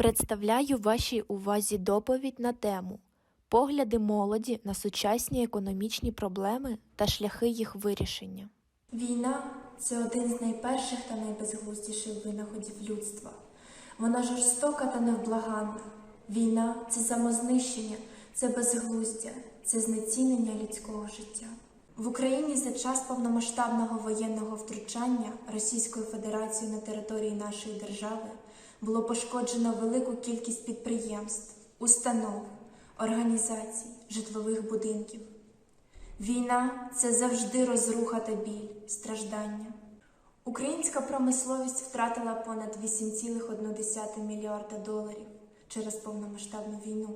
Представляю вашій увазі доповідь на тему Погляди молоді на сучасні економічні проблеми та шляхи їх вирішення. Війна це один з найперших та найбезглуздіших винаходів людства. Вона жорстока та невблаганна. Війна це самознищення, це безглуздя, це знецінення людського життя. В Україні за час повномасштабного воєнного втручання Російської Федерації на території нашої держави було пошкоджено велику кількість підприємств, установ, організацій, житлових будинків. Війна це завжди розруха та біль, страждання. Українська промисловість втратила понад 8,1 мільярда доларів через повномасштабну війну.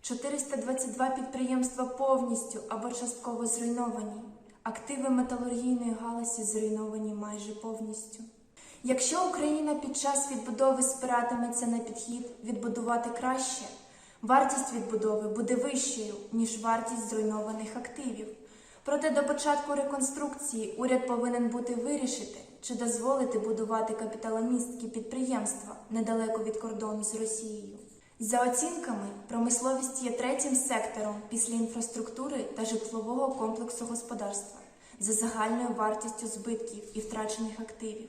422 підприємства повністю або частково зруйновані. Активи металургійної галузі зруйновані майже повністю. Якщо Україна під час відбудови спиратиметься на підхід відбудувати краще, вартість відбудови буде вищою, ніж вартість зруйнованих активів. Проте до початку реконструкції уряд повинен бути вирішити, чи дозволити будувати капіталомістські підприємства недалеко від кордону з Росією. За оцінками, промисловість є третім сектором після інфраструктури та житлового комплексу господарства за загальною вартістю збитків і втрачених активів.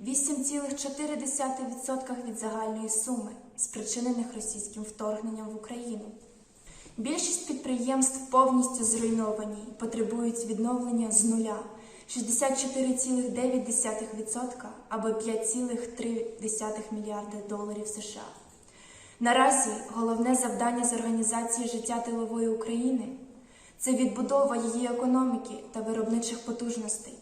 8,4% від загальної суми, спричинених російським вторгненням в Україну. Більшість підприємств повністю зруйновані і потребують відновлення з нуля 64,9% або 5,3 мільярди доларів США. Наразі головне завдання з організації життя тилової України це відбудова її економіки та виробничих потужностей.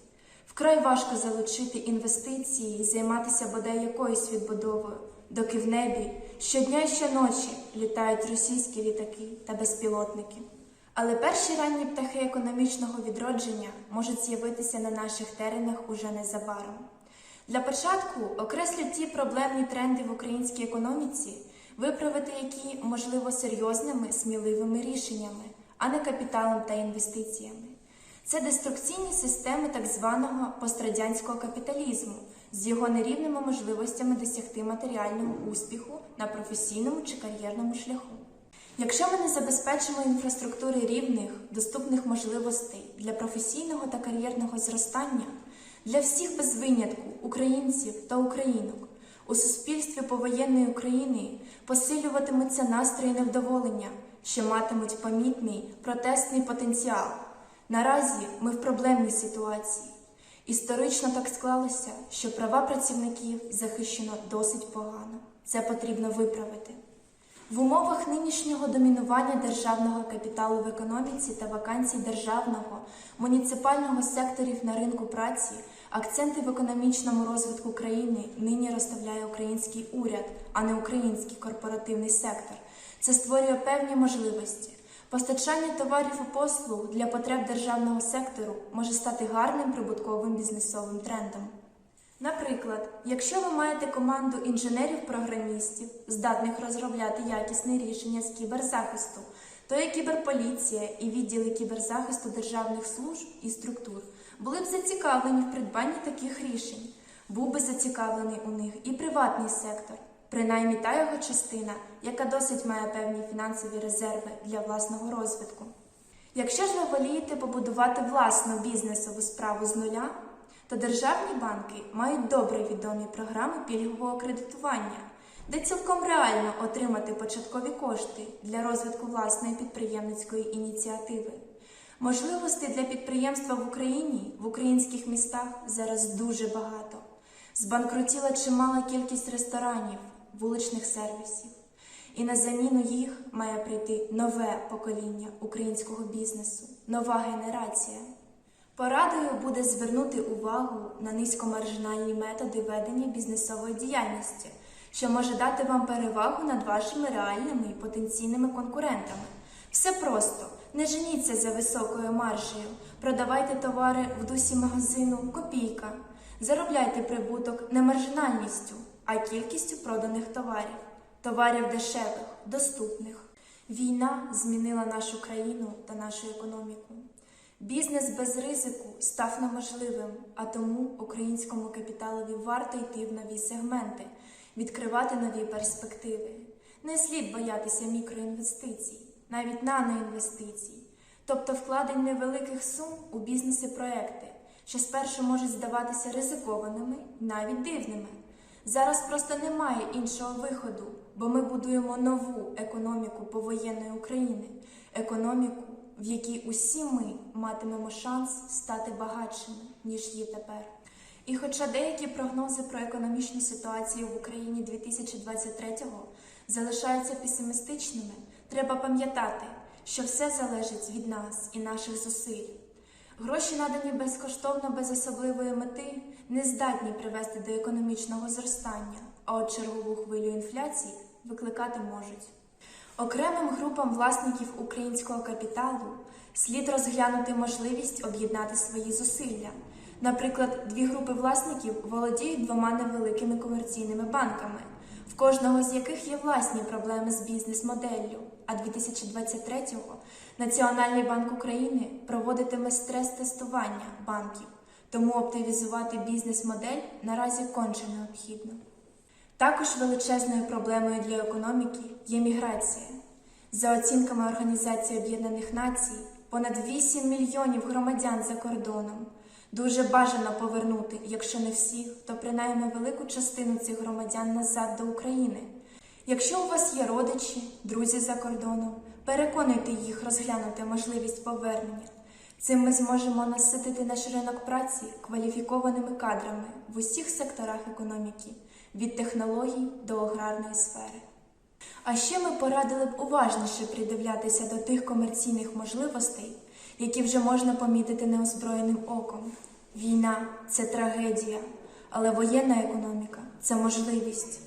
Вкрай важко залучити інвестиції і займатися бодай якоюсь відбудовою, доки в небі щодня і щоночі літають російські літаки та безпілотники. Але перші ранні птахи економічного відродження можуть з'явитися на наших теренах уже незабаром. Для початку окреслю ті проблемні тренди в українській економіці, виправити які можливо серйозними, сміливими рішеннями, а не капіталом та інвестиціями. Це деструкційні системи так званого пострадянського капіталізму з його нерівними можливостями досягти матеріального успіху на професійному чи кар'єрному шляху. Якщо ми не забезпечимо інфраструктури рівних, доступних можливостей для професійного та кар'єрного зростання, для всіх без винятку українців та українок, у суспільстві повоєнної України посилюватимуться настрої невдоволення, що матимуть помітний протестний потенціал. Наразі ми в проблемній ситуації. Історично так склалося, що права працівників захищено досить погано. Це потрібно виправити. В умовах нинішнього домінування державного капіталу в економіці та вакансій державного, муніципального секторів на ринку праці, акценти в економічному розвитку країни нині розставляє український уряд, а не український корпоративний сектор. Це створює певні можливості. Постачання товарів і послуг для потреб державного сектору може стати гарним прибутковим бізнесовим трендом. Наприклад, якщо ви маєте команду інженерів-програмістів, здатних розробляти якісне рішення з кіберзахисту, то і кіберполіція і відділи кіберзахисту державних служб і структур були б зацікавлені в придбанні таких рішень. Був би зацікавлений у них і приватний сектор, принаймні та його частина, яка досить має певні фінансові резерви для власного розвитку. Якщо ж ви волієте побудувати власну бізнесову справу з нуля, то державні банки мають добре відомі програми пільгового кредитування, де цілком реально отримати початкові кошти для розвитку власної підприємницької ініціативи. Можливостей для підприємства в Україні в українських містах зараз дуже багато. Збанкрутіла чимала кількість ресторанів, вуличних сервісів. І на заміну їх має прийти нове покоління українського бізнесу, нова генерація. Порадою буде звернути увагу на низькомаржинальні методи ведення бізнесової діяльності, що може дати вам перевагу над вашими реальними і потенційними конкурентами. Все просто не женіться за високою маржею, продавайте товари в дусі магазину копійка, заробляйте прибуток не маржинальністю, а кількістю проданих товарів, товарів дешевих, доступних. Війна змінила нашу країну та нашу економіку. Бізнес без ризику став неможливим, а тому українському капіталові варто йти в нові сегменти, відкривати нові перспективи. Не слід боятися мікроінвестицій, навіть наноінвестицій, тобто вкладень невеликих сум у бізнес і проекти, що спершу можуть здаватися ризикованими, навіть дивними. Зараз просто немає іншого виходу, бо ми будуємо нову економіку повоєнної України, економіку, в якій усі ми матимемо шанс стати багатшими, ніж є тепер. І хоча деякі прогнози про економічну ситуацію в Україні 2023-го залишаються песимістичними, треба пам'ятати, що все залежить від нас і наших зусиль. Гроші, надані безкоштовно без особливої мети, не здатні привести до економічного зростання, а от чергову хвилю інфляції викликати можуть. Окремим групам власників українського капіталу слід розглянути можливість об'єднати свої зусилля. Наприклад, дві групи власників володіють двома невеликими комерційними банками, в кожного з яких є власні проблеми з бізнес-моделлю. А 2023-го Національний банк України проводитиме стрес-тестування банків, тому оптимізувати бізнес-модель наразі конче необхідно. Також величезною проблемою для економіки є міграція. За оцінками Організації Об'єднаних Націй, понад 8 мільйонів громадян за кордоном. Дуже бажано повернути, якщо не всіх, то принаймні велику частину цих громадян назад до України. Якщо у вас є родичі, друзі за кордоном, переконуйте їх розглянути можливість повернення. Цим ми зможемо наситити наш ринок праці кваліфікованими кадрами в усіх секторах економіки, від технологій до аграрної сфери. А ще ми порадили б уважніше придивлятися до тих комерційних можливостей, які вже можна помітити неозброєним оком. Війна це трагедія, але воєнна економіка це можливість.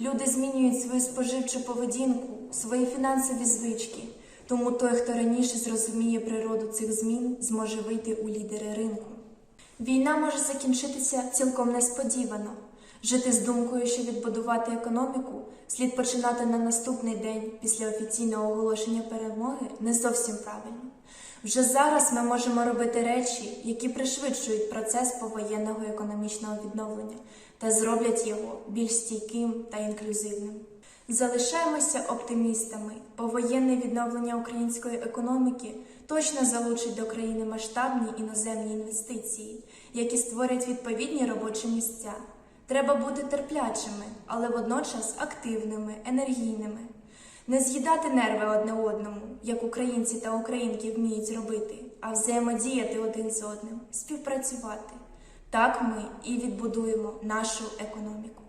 Люди змінюють свою споживчу поведінку, свої фінансові звички. Тому той, хто раніше зрозуміє природу цих змін, зможе вийти у лідери ринку. Війна може закінчитися цілком несподівано. Жити з думкою, що відбудувати економіку слід починати на наступний день після офіційного оголошення перемоги не зовсім правильно. Вже зараз ми можемо робити речі, які пришвидшують процес повоєнного економічного відновлення та зроблять його більш стійким та інклюзивним. Залишаємося оптимістами. Повоєнне відновлення української економіки точно залучить до країни масштабні іноземні інвестиції, які створять відповідні робочі місця. Треба бути терплячими, але водночас активними, енергійними. Не з'їдати нерви одне одному, як українці та українки вміють робити, а взаємодіяти один з одним, співпрацювати. Так ми і відбудуємо нашу економіку.